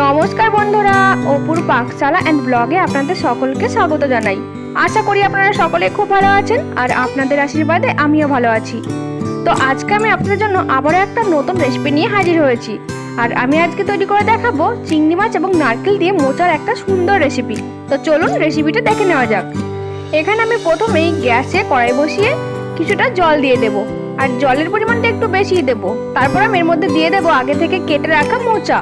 নমস্কার বন্ধুরা অপুর পাকশালা অ্যান্ড ব্লগে আপনাদের সকলকে স্বাগত জানাই। আশা করি আপনারা সকলে খুব ভালো আছেন আর আপনাদের আশীর্বাদে আমিও ভালো আছি। তো আজকে আমি আপনাদের জন্য আবারও একটা নতুন রেসিপি নিয়ে হাজির হয়েছি। আর আমি আজকে তৈরি করে দেখাবো চিংড়ি মাছ এবং নারকেল দিয়ে মোচার একটা সুন্দর রেসিপি তো চলুন রেসিপিটা দেখে নেওয়া যাক। এখানে আমি প্রথমেই গ্যাসে কড়াই বসিয়ে কিছুটা জল দিয়ে দেব। আর জলের পরিমাণটা একটু বেশি দেব। তারপর আমি এর মধ্যে দিয়ে দেব আগে থেকে কেটে রাখা মোচা।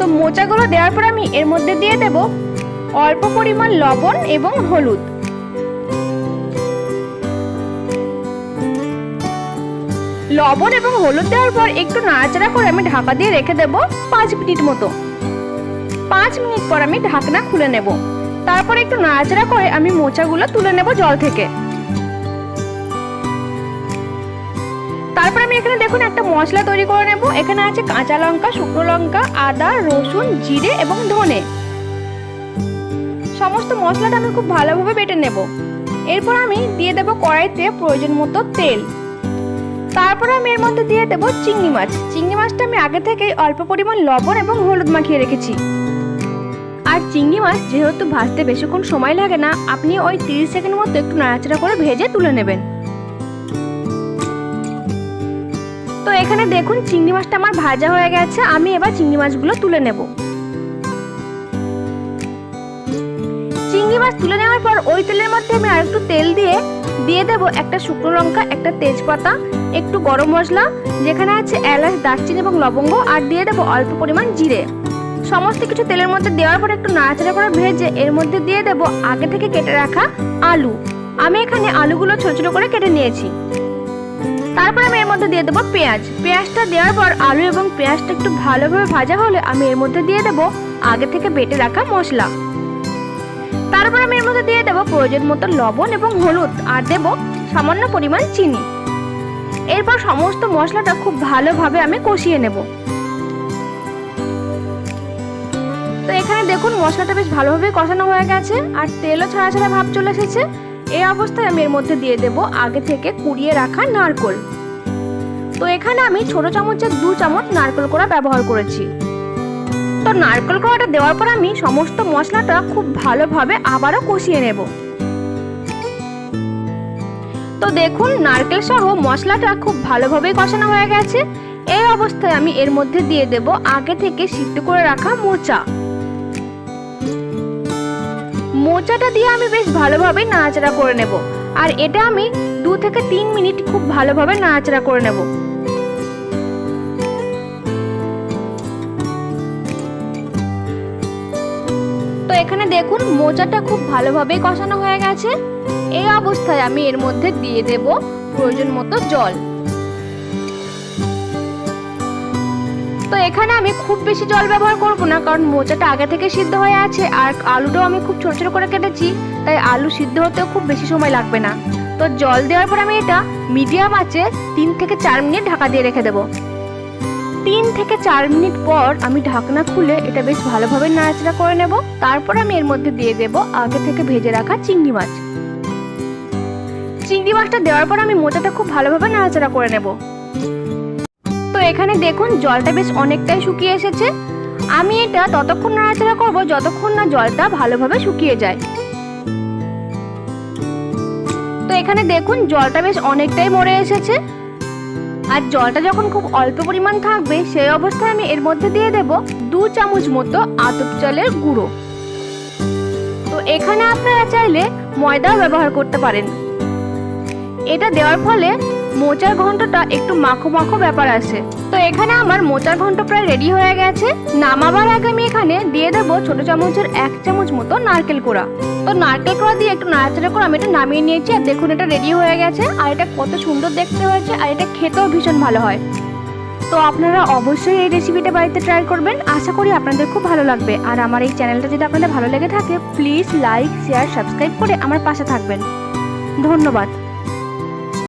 তো মোচাগুলো দেওয়ার পর আমি এর মধ্যে দিয়ে দেব অল্প পরিমাণ লবণ এবং হলুদ। লবণ এবং হলুদ দেওয়ার পর একটু নাড়াচাড়া করে আমি ঢাকা দিয়ে রেখে দেব পাঁচ মিনিট মতো। পাঁচ মিনিট পর আমি ঢাকনা খুলে নেব। তারপর একটু নাড়াচাড়া করে আমি মোচাগুলো তুলে নেব জল থেকে। তারপর আমি এখানে দেখুন একটা মশলা তৈরি করে নেব। এখানে আছে কাঁচা লঙ্কা, শুকনো লঙ্কা, আদা, রসুন, জিরে এবং ধনে। সমস্ত মশলাটা আমি খুব ভালোভাবে বেটে নেব। এরপর আমি দিয়ে দেব কড়াইতে প্রয়োজন মতো তেল। তারপর আমি এর মধ্যে দিয়ে দেব চিংড়ি মাছ। চিংড়ি মাছটা আমি আগে থেকেই অল্প পরিমাণ লবণ এবং হলুদ মাখিয়ে রেখেছি। আর চিংড়ি মাছ যেহেতু ভাজতে বেশিক্ষণ সময় লাগে না, আপনি ওই তিরিশ সেকেন্ড মতো একটু নাড়াচাড়া করে ভেজে তুলে নেবেন। তো এখানে দেখুন, চিংড়ি মাছটা আমার ভাজা হয়ে গেছে, আমি এবার চিংড়ি মাছগুলো তুলে নেব। চিংড়ি মাছ তুলে নেওয়ার পর ওই তেলের মধ্যে আমি আরেকটু তেল দিয়ে দিয়ে দেব একটা শুকনো লঙ্কা, একটা তেজপাতা, একটু গরম মশলা, যেখানে আছে এলাচ, দারচিনি এবং লবঙ্গ, আর দিয়ে দেবো অল্প পরিমাণ জিরে। সমস্ত কিছু তেলের মধ্যে দেওয়ার পর একটু নাড়াচাড়া করে ভেজে, এর মধ্যে দিয়ে দেব আগে থেকে কেটে রাখা আলু। আমি এখানে আলুগুলো ছোট ছোট করে কেটে নিয়েছি। তারপর আমি এর মধ্যে দিয়ে দেবো পেঁয়াজ। পেঁয়াজটা দেওয়ার পর আলু এবং পেঁয়াজটা একটু ভালোভাবে ভাজা হলে আমি এর মধ্যে দিয়ে দেবো আগে থেকে বেটে রাখা মশলা। তারপর আমি এর মধ্যে দিয়ে দেবো প্রয়োজন মতো লবণ এবং হলুদ আর দেবো সামান্য পরিমাণ চিনি। এরপর সমস্ত মশলাটা খুব ভালোভাবে আমি কষিয়ে নেব। তো এখানে দেখুন মশলাটা বেশ ভালোভাবে কষানো হয়ে গেছে আর তেলও ছাড়া ছাড়া ভাব চলে এসেছে। এই অবস্থায় আমি এর মধ্যে দিয়ে দেব আগে থেকে কুড়িয়ে রাখা নারকোল। তো এখানে আমি ছোট চামচের দু চামচ নারকেল কোড়া ব্যবহার করেছি। তো নারকেল কোড়াটা দেওয়ার পর আমি সমস্ত মশলাটা খুব ভালোভাবে আবারও কষিয়ে নেব। তো দেখুন, নারকেল সহ মশলাটা খুব ভালোভাবে কষানো হয়ে গেছে। এই অবস্থায় আমি এর মধ্যে দিয়ে দেব আগে থেকে সিদ্ধ করে রাখা মোচা। মোচাটা দিয়ে আমি বেশ ভালোভাবে নাড়াচাড়া করে নেব। আর এটা আমি দু থেকে তিন মিনিট খুব ভালোভাবে নাড়াচাড়া করে নেব। তো এখানে দেখুন, মোচাটা খুব ভালোভাবে কষানো হয়ে গেছে। এই অবস্থায় আমি এর মধ্যে দিয়ে দেব প্রয়োজন মতো জল। তো এখানে আমি খুব বেশি জল ব্যবহার করব না, কারণ মোচাটা আগে থেকে সিদ্ধ হয়ে আছে আর আলুটাও আমি খুব ছোট ছোট করে কেটেছি, তাই আলু সিদ্ধ হতেও খুব বেশি সময় লাগবে না। তো জল দেওয়ার পর আমি এটা মিডিয়াম আছে তিন থেকে চার মিনিট ঢাকা দিয়ে রেখে দেবো। তিন থেকে চার মিনিট পর আমি ঢাকনা খুলে এটা বেশ ভালোভাবে নাড়াচাড়া করে নেব, তারপর আমি এর মধ্যে দিয়ে দেব আগে থেকে ভেজে রাখা চিংড়ি মাছ। চিংড়ি মাছটা দেওয়ার পর আমি মোচাটা খুব ভালোভাবে নাড়াচাড়া করে নেব। এখানে দেখুন, জলটা বেশ অনেকটাই শুকিয়ে এসেছে। আমি এটা ততক্ষণ নাড়াচাড়া করব যতক্ষণ না জলটা ভালোভাবে শুকিয়ে যায়। তো এখানে দেখুন, জলটা বেশ অনেকটাই মরে এসেছে। আর জলটা যখন খুব অল্প পরিমাণ থাকবে, সেই অবস্থায় আমি এর মধ্যে দিয়ে দেব দু চামচ মতো আতপ চালের গুঁড়ো। তো এখানে আপনারা চাইলে ময়দাও ব্যবহার করতে পারেন। এটা দেওয়ার ফলে মোচার ঘন্টটা একটু মাখো মাখো ব্যাপার আছে। তো এখানে আমার মোচার ঘন্ট প্রায় রেডি হয়ে গেছে। নামাবার আগে আমি এখানে দিয়ে দেব ছোট চামচের এক চামচ মতো নারকেল কোড়া। তো নারকেল কোড়া দিয়ে একটু নাড়াচাড়া করে আমি এটা নামিয়ে নিয়েছি আর দেখুন এটা রেডি হয়ে গেছে আর এটা কত সুন্দর দেখতে হয়েছে আর এটা খেতেও ভীষণ ভালো হয়। তো আপনারা অবশ্যই এই রেসিপিটা বাড়িতে ট্রাই করবেন। আশা করি আপনাদের খুব ভালো লাগবে। আর আমার এই চ্যানেলটা যদি আপনাদের ভালো লেগে থাকে প্লিজ লাইক শেয়ার সাবস্ক্রাইব করে আমার পাশে থাকবেন। ধন্যবাদ।